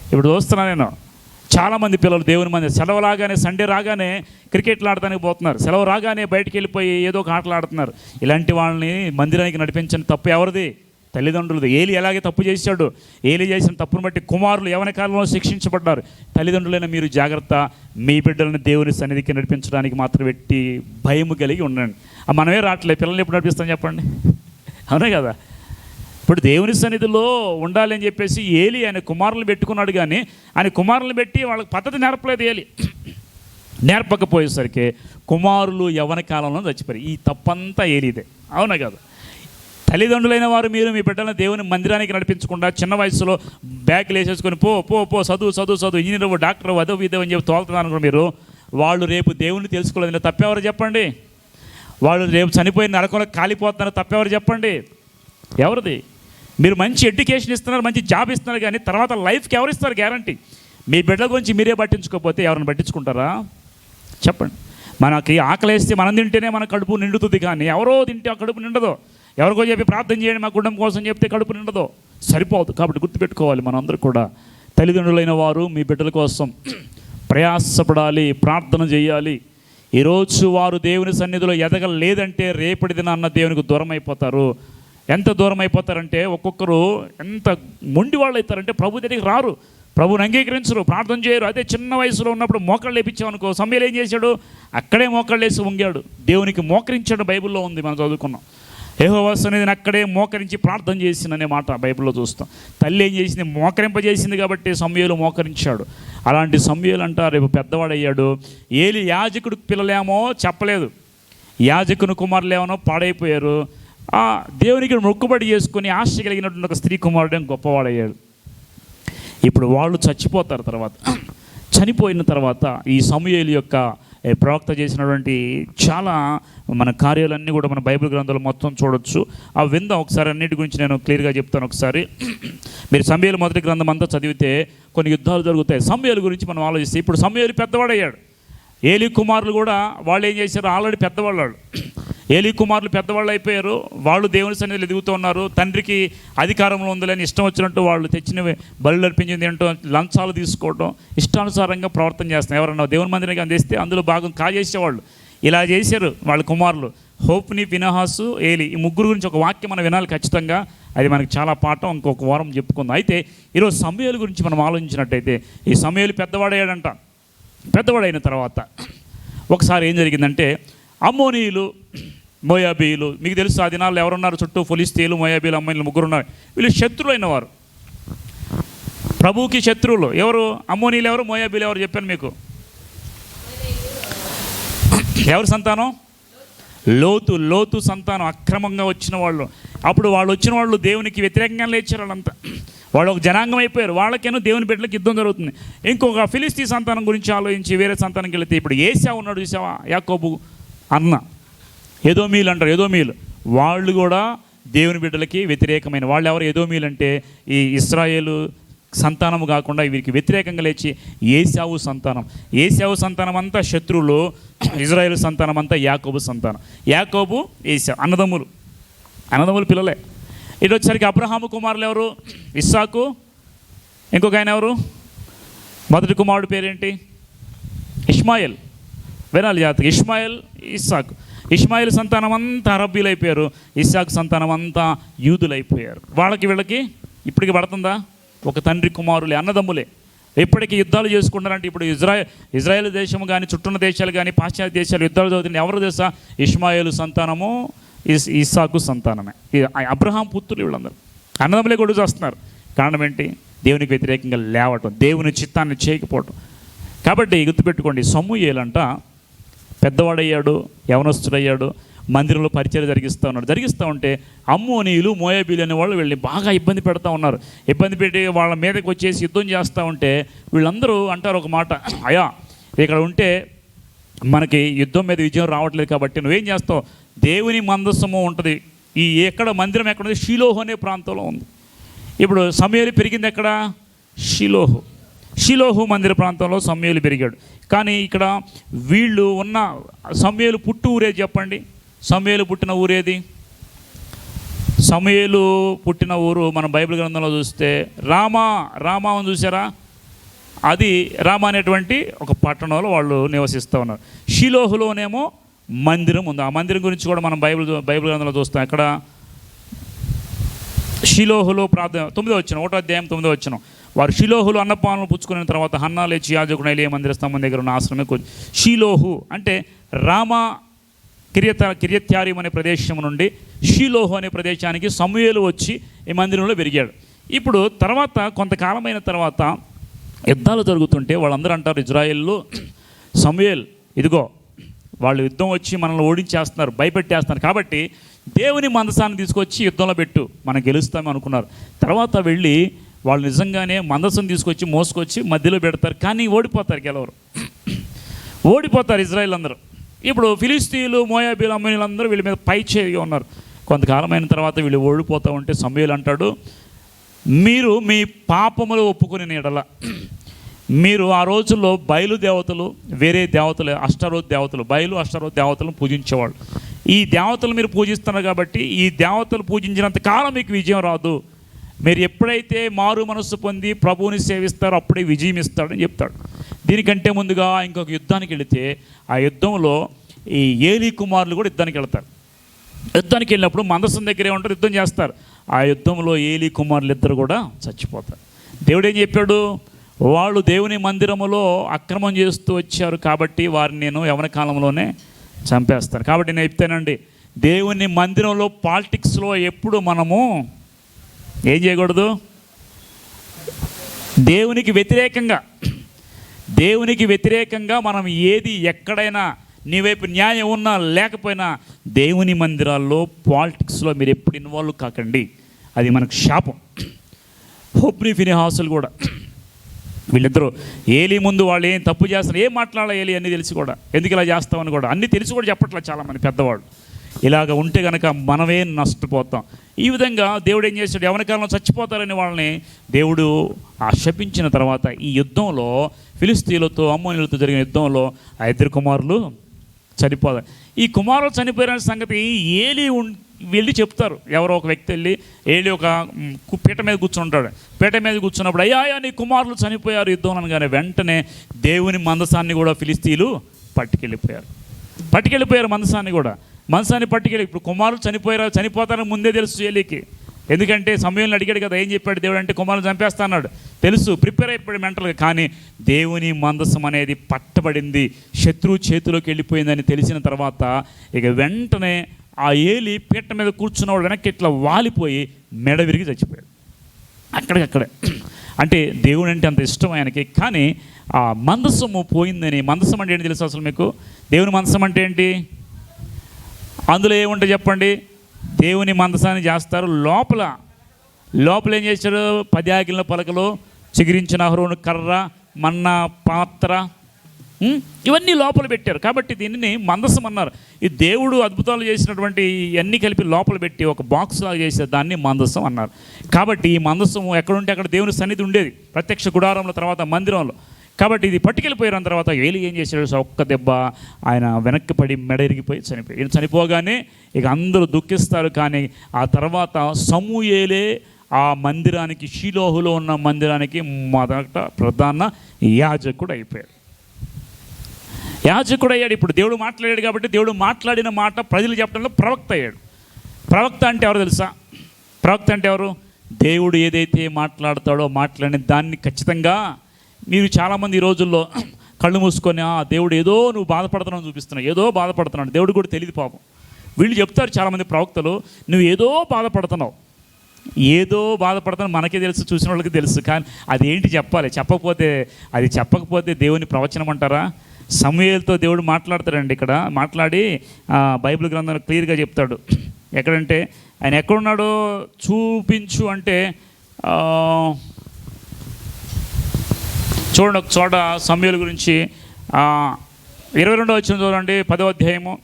ఇప్పుడు చూస్తున్నా నేను చాలామంది పిల్లలు దేవుని మంది సెలవు రాగానే సండే రాగానే క్రికెట్లు ఆడటానికి పోతున్నారు. సెలవు రాగానే బయటికి వెళ్ళిపోయి ఏదో ఒక ఆటలు ఆడుతున్నారు. ఇలాంటి వాళ్ళని మందిరానికి నడిపించని తప్పు ఎవరిది? తల్లిదండ్రులది. ఏలి ఎలాగే తప్పు చేశాడు? ఏలి చేసిన తప్పును బట్టి కుమారులు ఎవరి కాలంలో శిక్షించబడ్డారు? తల్లిదండ్రులైన మీరు జాగ్రత్త మీ బిడ్డలను దేవుని సన్నిధికి నడిపించడానికి మాత్రం పెట్టి భయం కలిగి ఉండండి. ఆ మనమే రావట్లేదు పిల్లల్ని ఎప్పుడు నడిపిస్తాం చెప్పండి? అవునే కదా? ఇప్పుడు దేవుని సన్నిధిలో ఉండాలని చెప్పేసి ఏలి ఆయన కుమారులు పెట్టుకున్నాడు కానీ ఆయన కుమారులు పెట్టి వాళ్ళకి పద్ధతి నేర్పలేదు ఏలి. నేర్పకపోయేసరికి కుమారులు యవన కాలంలో చచ్చిపోయారు. ఈ తప్పంతా ఏలిదే. అవునా కదా? తల్లిదండ్రులైన వారు మీరు మీ బిడ్డలను దేవుని మందిరానికి నడిపించకుండా చిన్న వయసులో బ్యాగులు వేసేసుకొని పో పో పో చదువు చదువు చదువు ఇంజనీర్ డాక్టర్ వదో విధో అని చెప్పి తోలుతున్నారు మీరు. వాళ్ళు రేపు దేవుని తెలుసుకోలేదు తప్పెవరు చెప్పండి? వాళ్ళు రేపు చనిపోయిన నరకంలో కాలిపోతున్నారు తప్పెవరు చెప్పండి? ఎవరిది? మీరు మంచి ఎడ్యుకేషన్ ఇస్తున్నారు మంచి జాబ్ ఇస్తున్నారు కానీ తర్వాత లైఫ్కి ఎవరు ఇస్తారు గ్యారంటీ? మీ బిడ్డల గురించి మీరే పట్టించుకోకపోతే ఎవరిని పట్టించుకుంటారా? చెప్పండి. మనకి ఆకలేస్తే మనం తింటేనే మన కడుపు నిండుతుంది కానీ ఎవరో తింటే ఆ కడుపు నిండదు? ఎవరికో చెప్పి ప్రార్థన చేయండి మా కుటుంబం కోసం చెప్తే కడుపు నిండదు? సరిపోదు కాబట్టి గుర్తుపెట్టుకోవాలి మనందరూ కూడా. తల్లిదండ్రులైన వారు మీ బిడ్డల కోసం ప్రయాసపడాలి ప్రార్థన చేయాలి. ఈరోజు వారు దేవుని సన్నిధిలో ఎదగలేదంటే రేపటి దినాన్న దేవునికి దూరం అయిపోతారు ఎంత దూరం అయిపోతారంటే ఒక్కొక్కరు ఎంత మొండి వాళ్ళు అవుతారంటే ప్రభు దగ్గరికి రారు. ప్రభుని అంగీకరించరు ప్రార్థన చేయరు. అదే చిన్న వయసులో ఉన్నప్పుడు మోకాళ్ళు లేపించామనుకో సమయంలో ఏం చేశాడు? అక్కడే మోకాళ్ళు వేసి వంగాడు. దేవునికి మోకరించాడు బైబిల్లో ఉంది మనం చదువుకున్నాం. ఏహోవాస్ అనేది అక్కడే మోకరించి ప్రార్థన చేసిందనే మాట బైబిల్లో చూస్తాం. తల్లి ఏం చేసింది? మోకరింపజేసింది కాబట్టి సమయంలో మోకరించాడు. అలాంటి సమయాలు అంట రేపు పెద్దవాడయ్యాడు ఏలి యాజకుడు పిల్లలేమో చెప్పలేదు. యాజకుని కుమారులేమో పాడైపోయారు. ఆ దేవునికి మొక్కుబడి చేసుకుని ఆశ కలిగినటువంటి ఒక స్త్రీ కుమారుడు గొప్పవాడయ్యాడు ఇప్పుడు వాళ్ళు చచ్చిపోతారు తర్వాత. చనిపోయిన తర్వాత ఈ సమయలు యొక్క ప్రవక్త చేసినటువంటి చాలా మన కార్యాలన్నీ కూడా మన బైబిల్ గ్రంథాలు మొత్తం చూడొచ్చు. ఆ విందాం ఒకసారి అన్నిటి గురించి నేను క్లియర్గా చెప్తాను ఒకసారి. మీరు సమయాలు మొదటి గ్రంథం అంతా చదివితే కొన్ని యుద్ధాలు జరుగుతాయి. సమయాల గురించి మనం ఆలోచిస్తే ఇప్పుడు సమయాలు పెద్దవాడయ్యాడు. ఏలి కుమారులు కూడా వాళ్ళు ఏం చేశారు? ఆల్రెడీ పెద్దవాళ్ళు ఏలి కుమారులు పెద్దవాళ్ళు అయిపోయారు. వాళ్ళు దేవుని సన్నిధిలో ఎదుగుతూ ఉన్నారు. తండ్రికి అధికారంలో ఉందని ఇష్టం వచ్చినట్టు వాళ్ళు తెచ్చినవి బలు అర్పించింది ఏంటో లంచాలు తీసుకోవడం ఇష్టానుసారంగా ప్రవర్తన చేస్తున్నారు. ఎవరన్నా దేవుని మందిరానికి అందిస్తే అందులో భాగం కాజేసేవాళ్ళు. ఇలా చేశారు వాళ్ళ కుమారులు. హోప్ని వినహాసు ఏలి. ఈ ముగ్గురు గురించి ఒక వాక్యం మనం వినాలి ఖచ్చితంగా. అది మనకి చాలా పాఠం ఇంకొక వారం చెప్పుకుందాం. అయితే ఈరోజు సమయాల గురించి మనం ఆలోచించినట్టయితే ఈ సమయాలు పెద్దవాడయ్యాడంట. పెద్దవాడైన తర్వాత ఒకసారి ఏం జరిగిందంటే అమ్మోనీయులు మోయాబీలు మీకు తెలుసు ఆ దినాల్లో ఎవరున్నారు చుట్టూ? ఫొలిస్తీలు మోయాబీలు అమ్మాయిలు ముగ్గురు ఉన్నారు. వీళ్ళు శత్రులైన వారు ప్రభువుకి శత్రువులు. ఎవరు? అమ్మోనీలు ఎవరు? మోయాబీలు ఎవరు? చెప్పాను మీకు. ఎవరి సంతానం? లోతు లోతు సంతానం. అక్రమంగా వచ్చిన వాళ్ళు. అప్పుడు వాళ్ళు వచ్చిన వాళ్ళు దేవునికి వ్యతిరేకంగా లేచారు వాళ్ళంతా. వాళ్ళు ఒక జనాంగం అయిపోయారు. వాళ్ళకేనో దేవుని బిడ్డలకు యుద్ధం జరుగుతుంది. ఇంకొక ఫిలిస్తీ సంతానం గురించి ఆలోచించి వేరే సంతానంకి వెళితే ఇప్పుడు ఏసా ఉన్నాడు చూసావా? యాకోబు అన్న. ఏదో మీలు అంటారు ఏదో మీలు వాళ్ళు కూడా దేవుని బిడ్డలకి వ్యతిరేకమైన వాళ్ళు ఎవరు? ఏదో మీలు అంటే ఈ ఇస్రాయేలు సంతానము కాకుండా వీరికి వ్యతిరేకంగా లేచి ఏసావు సంతానం. ఏసావు సంతానం అంతా శత్రువులు ఇజ్రాయేల్ సంతానం అంతా యాకోబు సంతానం. యాకోబు ఏసావు అన్నదమ్ములు. అన్నదమ్ములు పిల్లలే. ఇటు వచ్చేసరికి అబ్రహాము కుమారులు ఎవరు? ఇస్సాకు. ఇంకొక ఆయన ఎవరు? మొదటి కుమారుడు పేరేంటి? ఇష్మాయిల్. వినాలి జాతక. ఇష్మాయిల్ ఇస్సాకు. ఇష్మాయిల్ సంతానం అంతా అరబ్బీలు అయిపోయారు ఇస్సాకు సంతానం అంతా యూదులు అయిపోయారు వాళ్ళకి వీళ్ళకి ఇప్పటికి పడుతుందా? ఒక తండ్రి కుమారులే అన్నదమ్ములే. ఎప్పటికీ యుద్ధాలు చేసుకుంటారంటే ఇప్పుడు ఇజ్రాయెల్ ఇజ్రాయెల్ దేశం కానీ చుట్టున్న దేశాలు కానీ పాశ్చాత్య దేశాలు యుద్ధాలు చదువుతుంది ఎవరు తెలుసా? ఇష్మాయిల్ సంతానము ఇస్ ఇస్సాకు సంతానమే. అబ్రహాం పుత్రులు వీళ్ళందరూ. అన్నదమ్ములే కొడుకు చేస్తున్నారు. కారణం ఏంటి? దేవునికి వ్యతిరేకంగా లేవటం దేవుని చిత్తాన్ని చేయకపోవటం. కాబట్టి గుర్తుపెట్టుకోండి సొమ్ముయేలంట పెద్దవాడయ్యాడు యవనస్తుడయ్యాడు మందిరంలో పరిచయం జరిగిస్తూ ఉన్నారు జరిగిస్తూ ఉంటే అమ్మోనీయులు మోయాబీలు అనే వాళ్ళు వీళ్ళని బాగా ఇబ్బంది పెడతా ఉన్నారు. ఇబ్బంది పెట్టి వాళ్ళ మీదకి వచ్చేసి యుద్ధం చేస్తూ ఉంటే వీళ్ళందరూ అంటారు ఒక మాట అయా ఇక్కడ ఉంటే మనకి యుద్ధం మీద విజయం రావట్లేదు కాబట్టి నువ్వేం చేస్తావు? దేవుని మందస్సము ఉంటుంది. ఈ ఎక్కడ మందిరం ఎక్కడ ఉంది షిలోహో అనే ప్రాంతంలో ఉంది. ఇప్పుడు సమయలు పెరిగింది ఎక్కడ? షిలోహో. షిలోహు మందిర ప్రాంతంలో సమయలు పెరిగాడు. కానీ ఇక్కడ వీళ్ళు ఉన్న సమయలు పుట్టు ఊరేది చెప్పండి. సమయలు పుట్టిన ఊరేది సమయలు పుట్టిన ఊరు మన బైబిల్ గ్రంథంలో చూస్తే రామా. రామా అని చూసారా? అది రామ అనేటువంటి ఒక పట్టణంలో వాళ్ళు నివసిస్తూ ఉన్నారు. షిలోహులోనేమో మందిరం ఉంది? ఆ మందిరం గురించి కూడా మనం బైబిల్ బైబిల్ గ్రంథంలో చూస్తాం. అక్కడ షిలోహులో ప్రార్థన తొమ్మిదో వచ్చిన ఒకటో అధ్యాయం తొమ్మిదో వచ్చిన వారు షిలోహులు అన్నపాలను పుచ్చుకున్న తర్వాత హన్నా లేచి యాజకుడు ఏ మందిర స్తంభం దగ్గర ఉన్న ఆశ్రమే షిలోహు అంటే రామ కిరియత కిరియత్యారిం అనే ప్రదేశం నుండి షీలోహు అనే ప్రదేశానికి సమూహలు వచ్చి ఈ మందిరంలో పెరిగాడు. ఇప్పుడు తర్వాత కొంతకాలమైన తర్వాత యుద్ధాలు జరుగుతుంటే వాళ్ళందరూ అంటారు ఇజ్రాయెల్లో సమూయేల్ ఇదిగో వాళ్ళు యుద్ధం వచ్చి మనల్ని ఓడించేస్తున్నారు భయపెట్టేస్తున్నారు. కాబట్టి దేవుని మందసాన్ని తీసుకొచ్చి యుద్ధంలో పెట్టు. మనం గెలుస్తామని అనుకున్నారు. తర్వాత వెళ్ళి వాళ్ళు నిజంగానే మందసం తీసుకొచ్చి మోసుకొచ్చి మధ్యలో పెడతారు. కానీ ఓడిపోతారు గెలవరు. ఓడిపోతారు ఇజ్రాయిల్ అందరూ. ఇప్పుడు ఫిలిస్తీన్లు మోయాబీలు అమ్మీలు అందరూ వీళ్ళ మీద పై చేయిగా ఉన్నారు. కొంతకాలమైన తర్వాత వీళ్ళు ఓడిపోతూ ఉంటే సమయలు అంటాడు మీరు మీ పాపములు ఒప్పుకుని నీడల మీరు ఆ రోజుల్లో బయలు దేవతలు వేరే దేవతలు అష్టరో దేవతలు బయలు అష్టరో దేవతలను పూజించేవాళ్ళు. ఈ దేవతలు మీరు పూజిస్తున్నారు కాబట్టి ఈ దేవతలు పూజించినంత కాలం మీకు విజయం రాదు. మీరు ఎప్పుడైతే మారు మనస్సు పొంది ప్రభువుని సేవిస్తారో అప్పుడే విజయం ఇస్తాడని చెప్తాడు. దీనికంటే ముందుగా ఇంకొక యుద్ధానికి వెళితే ఆ యుద్ధంలో ఈ ఏలీ కుమారులు కూడా యుద్ధానికి వెళ్తారు. యుద్ధానికి వెళ్ళినప్పుడు మందసం దగ్గరే ఉంటారు యుద్ధం చేస్తారు. ఆ యుద్ధంలో ఏలీ కుమారులు ఇద్దరు కూడా చచ్చిపోతారు. దేవుడు ఏం చెప్పాడు? వాళ్ళు దేవుని మందిరములో అక్రమం చేస్తూ వచ్చారు కాబట్టి వారిని నేను యవన కాలంలోనే చంపేస్తాను. కాబట్టి నేను చెప్తానండి దేవుని మందిరంలో పాలిటిక్స్లో ఎప్పుడు మనము ఏం చేయకూడదు? దేవునికి వ్యతిరేకంగా దేవునికి వ్యతిరేకంగా మనం ఏది ఎక్కడైనా నీ వైపు న్యాయం ఉన్నా లేకపోయినా దేవుని మందిరాల్లో పాలిటిక్స్లో మీరు ఎప్పుడు ఇన్వాల్వ్ కాకండి. అది మనకు శాపం. హోప్ని ఫినిహాసులు కూడా వీళ్ళిద్దరూ ఏలి ముందు వాళ్ళు ఏం తప్పు చేస్తారు ఏం మాట్లాడాలి ఏలి అన్నీ తెలిసి కూడా. ఎందుకు ఇలా చేస్తామని కూడా. అన్నీ తెలిసి కూడా చెప్పట్లేదు చాలామంది పెద్దవాళ్ళు. ఇలాగ ఉంటే కనుక మనమే నష్టపోతాం. ఈ విధంగా దేవుడు ఏం చేశాడు? ఎవరి కాలంలో చచ్చిపోతారని వాళ్ళని దేవుడు ఆ శపించిన తర్వాత ఈ యుద్ధంలో ఫిలిస్తీన్లతో అమ్మోనిలతో జరిగిన యుద్ధంలో ఆ ఇద్దరు కుమారులు చనిపోతారు. ఈ కుమారులు చనిపోయిన సంగతి ఏలి వెళ్ళి చెప్తారు. ఎవరో ఒక వ్యక్తి వెళ్ళి వెళ్ళి ఒక పీట మీద కూర్చుంటాడు పీట మీద కూర్చున్నప్పుడు అయ్యా నీ కుమారులు చనిపోయారు. యుద్ధం అనగానే వెంటనే దేవుని మందసాన్ని కూడా ఫిలిస్తీన్లు పట్టుకెళ్ళిపోయారు. పట్టుకెళ్ళిపోయారు మందసాన్ని కూడా. మందసాన్ని పట్టుకెళ్ళి ఇప్పుడు కుమారులు చనిపోయారు చనిపోతారని ముందే తెలుసు ఏలికి ఎందుకంటే సమయంలో అడిగాడు కదా ఏం చెప్పాడు దేవుడు అంటే కుమారులు చంపేస్తా అన్నాడు. తెలుసు ప్రిపేర్ అయిపోయాడు మెంటల్గా కానీ దేవుని మందసం అనేది పట్టబడింది. శత్రువు చేతిలోకి వెళ్ళిపోయిందని తెలిసిన తర్వాత ఇక వెంటనే ఆ ఏలి పీట మీద కూర్చున్నవాడు వెనక్కి ఇట్లా వాలిపోయి మెడ విరిగి చచ్చిపోయాడు. అక్కడికక్కడే. అంటే దేవుడు అంటే అంత ఇష్టం ఆయనకి. కానీ ఆ మందసము పోయిందని మందసం అంటే ఏంటి తెలుసు అసలు మీకు? దేవుని మందసం అంటే ఏంటి? అందులో ఏముంటే చెప్పండి? దేవుని మందసాన్ని చేస్తారు లోపల. లోపల ఏం చేశారు పది ఆగిలిన పలకలు చిగిరించిన అహరోను కర్ర మన్న పాత్ర ఇవన్నీ లోపల పెట్టారు. కాబట్టి దీనిని మందసం అన్నారు. ఈ దేవుడు అద్భుతాలు చేసినటువంటి ఇవన్నీ కలిపి లోపల పెట్టి ఒక బాక్స్ లాగా చేసే దాన్ని మందసం అన్నారు. కాబట్టి ఈ మందసం ఎక్కడుంటే అక్కడ దేవుని సన్నిధి ఉండేది. ప్రత్యక్ష గుడారంలో తర్వాత మందిరంలో. కాబట్టి ఇది పట్టుకెళ్ళిపోయిన తర్వాత ఏలి ఏం చేశాడు? ఒక్క దెబ్బ ఆయన వెనక్కి పడి మెడ ఇరిగిపోయి చనిపోయి ఈయన చనిపోగానే ఇక అందరూ దుఃఖిస్తారు. కానీ ఆ తర్వాత సమూయేలే ఆ మందిరానికి షిలోహులో ఉన్న మందిరానికి మొదట ప్రధాన యాజకుడు అయిపోయాడు. యాజకుడు అయ్యాడు ఇప్పుడు దేవుడు మాట్లాడాడు కాబట్టి దేవుడు మాట్లాడిన మాట ప్రజలు చెప్పడంలో ప్రవక్త అయ్యాడు. ప్రవక్త అంటే ఎవరు తెలుసా? ప్రవక్త అంటే ఎవరు? దేవుడు ఏదైతే మాట్లాడతాడో మాట్లాడిన దాన్ని ఖచ్చితంగా మీరు చాలామంది ఈ రోజుల్లో కళ్ళు మూసుకొని "ఆ, దేవుడు ఏదో నువ్వు బాధపడుతున్నావు చూపిస్తున్నావు. ఏదో బాధపడుతున్నాడు. దేవుడు కూడా తెలియదు పాపం. వీళ్ళు చెప్తారు చాలామంది ప్రవక్తలు నువ్వు ఏదో బాధపడుతున్నావు. ఏదో బాధపడుతున్నా మనకే తెలుసు చూసిన వాళ్ళకి తెలుసు. కానీ అదేంటి చెప్పాలి? చెప్పకపోతే అది చెప్పకపోతే దేవుని ప్రవచనం అంటారా? సమూహలతో దేవుడు మాట్లాడతాడండి ఇక్కడ. మాట్లాడి బైబిల్ గ్రంథంలో క్లియర్గా చెప్తాడు. ఎక్కడంటే ఆయన ఎక్కడున్నాడో చూపించు అంటే చూడండి ఒక చోట సమయాల గురించి. ఇరవై రెండో వచ్చిన చూడండి పదో అధ్యాయము.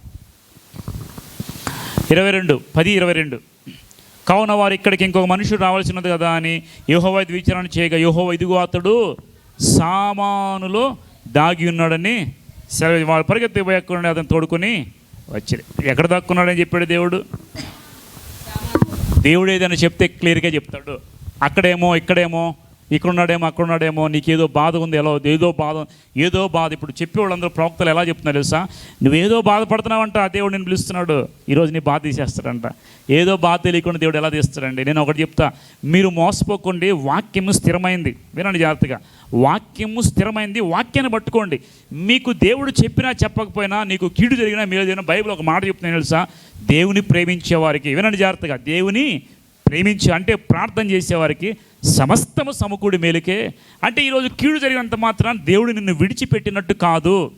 ఇరవై రెండు పది ఇరవై రెండు. కావున వారు ఇక్కడికి ఇంకొక మనుషుడు రావాల్సినది కదా అని యోహోవా విచారణ చేయగా యోహోవా ఇదిగో అతడు సామానులో దాగి ఉన్నాడని సెలవు వాళ్ళు పరిగెత్తి పోయి ఎక్కడ అతను తోడుకొని వచ్చి ఎక్కడ దాక్కున్నాడని చెప్పాడు దేవుడు? దేవుడు ఏదైనా చెప్తే క్లియర్గా చెప్తాడు. అక్కడేమో ఇక్కడేమో ఇక్కడున్నాడేమో అక్కడున్నాడేమో నీకేదో బాధ ఉంది ఎలా ఏదో బాధ ఏదో బాధ. ఇప్పుడు చెప్పే వాళ్ళందరూ ప్రవక్తలు ఎలా చెప్తున్నారు తెలుసా? నువ్వేదో బాధపడుతున్నావంట ఆ దేవుడు నేను పిలుస్తున్నాడు. ఈరోజు నీ బాధ తీసేస్తాడంట. ఏదో బాధ తెలియకుండా దేవుడు ఎలా తీస్తాడండి? నేను ఒకటి చెప్తా. మీరు మోసపోకండి వాక్యము స్థిరమైంది. వినండి జాగ్రత్తగా. వాక్యము స్థిరమైంది వాక్యాన్ని పట్టుకోండి. మీకు దేవుడు చెప్పినా చెప్పకపోయినా నీకు కీడు జరిగినా మీరు జరిగినా బైబిల్ ఒక మాట చెప్తున్నాను తెలుసా? దేవుని ప్రేమించే వారికి. వినండి జాగ్రత్తగా. దేవుని ప్రేమించి అంటే ప్రార్థన చేసేవారికి సమస్తము సమకూడి మేలుకే. అంటే ఈరోజు కీడు జరిగినంత మాత్రాన దేవుడు నిన్ను విడిచిపెట్టినట్టు కాదు.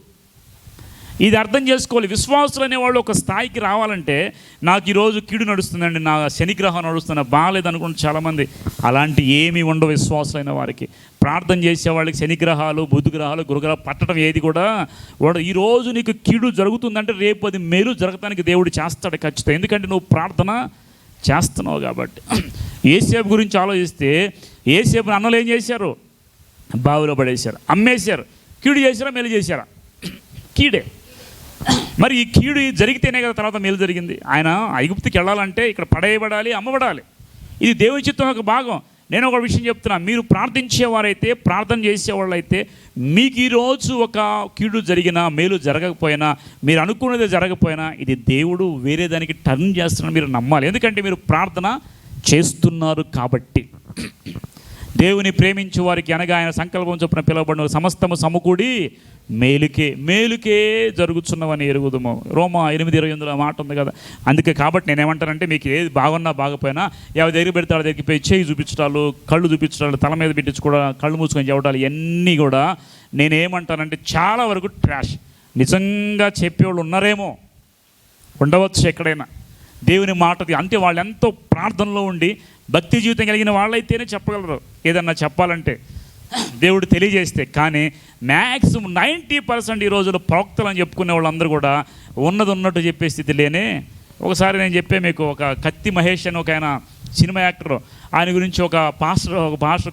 ఇది అర్థం చేసుకోవాలి. విశ్వాసులు అనేవాళ్ళు ఒక స్థాయికి రావాలంటే నాకు ఈరోజు కీడు నడుస్తుందండి నా శనిగ్రహం నడుస్తున్న బాగాలేదు అనుకుంటే చాలామంది. అలాంటి ఏమీ ఉండవు విశ్వాసులైన వారికి. ప్రార్థన చేసే వాళ్ళకి శనిగ్రహాలు బుధగ్రహాలు గురుగ్రహాలు పట్టడం ఏది కూడా వాడు ఈరోజు నీకు కీడు జరుగుతుందంటే రేపు అది మేలు జరగటానికి దేవుడు చేస్తాడు ఖచ్చితంగా. ఎందుకంటే నువ్వు ప్రార్థన చేస్తున్నావు కాబట్టి. ఏసేపు గురించి ఆలోచిస్తే ఏసేపు అన్నలు ఏం చేశారు? బావిలో పడేశారు. అమ్మేశారు. కీడు చేశారా? మేలు చేశారా? కీడే. మరి ఈ కీడు జరిగితేనే కదా తర్వాత మేలు జరిగింది. ఆయన ఐగుప్తికి వెళ్ళాలంటే ఇక్కడ పడేయబడాలి అమ్మబడాలి. ఇది దేవుని చిత్తం ఒక భాగం. నేను ఒక విషయం చెప్తున్నా. మీరు ప్రార్థించేవారైతే ప్రార్థన చేసేవాళ్ళైతే మీకు ఈరోజు ఒక కీడు జరిగినా మేలు జరగకపోయినా మీరు అనుకున్నది జరగకపోయినా ఇది దేవుడు వేరే దానికి టర్న్ చేస్తున్నాడు మీరు నమ్మాలి. ఎందుకంటే మీరు ప్రార్థన చేస్తున్నారు కాబట్టి. దేవుని ప్రేమించు వారికి అనగా ఆయన సంకల్పం చొప్పున పిలువబడిన సమస్తము సమకూడి మేలుకే మేలుకే జరుగుతున్నవని ఎరుగుదము. రోమా ఎనిమిది ఇరవై ఎనిమిదిలో మాట ఉంది కదా. అందుకే కాబట్టి నేనేమంటానంటే మీకు ఏది బాగున్నా బాగపోయినా ఎవరి దగ్గర పెడితే వాళ్ళ దగ్గరికి పోయి చేయి చూపించడాలు కళ్ళు చూపించడాలు తల మీద పెట్టించుకోవడం కళ్ళు మూసుకొని చెప్పడాలు ఇవన్నీ కూడా నేనేమంటానంటే చాలా వరకు ట్రాష్ నిజంగా చెప్పేవాళ్ళు ఉన్నారేమో. ఉండవచ్చు ఎక్కడైనా. దేవుని మాటది అంటే వాళ్ళు ఎంతో ప్రార్థనలో ఉండి భక్తి జీవితం కలిగిన వాళ్ళైతేనే చెప్పగలరు. ఏదన్నా చెప్పాలంటే. దేవుడు తెలియజేస్తే కానీ మ్యాక్సిమం నైంటీ పర్సెంట్ ఈ రోజుల్లో ప్రవక్తలు అని చెప్పుకునే వాళ్ళందరూ కూడా ఉన్నది ఉన్నట్టు చెప్పే స్థితి లేనే. ఒకసారి నేను చెప్పే మీకు ఒక కత్తి మహేష్ అని ఒక ఆయన సినిమా యాక్టర్. ఆయన గురించి ఒక పాస్టర్ ఒక పాస్టర్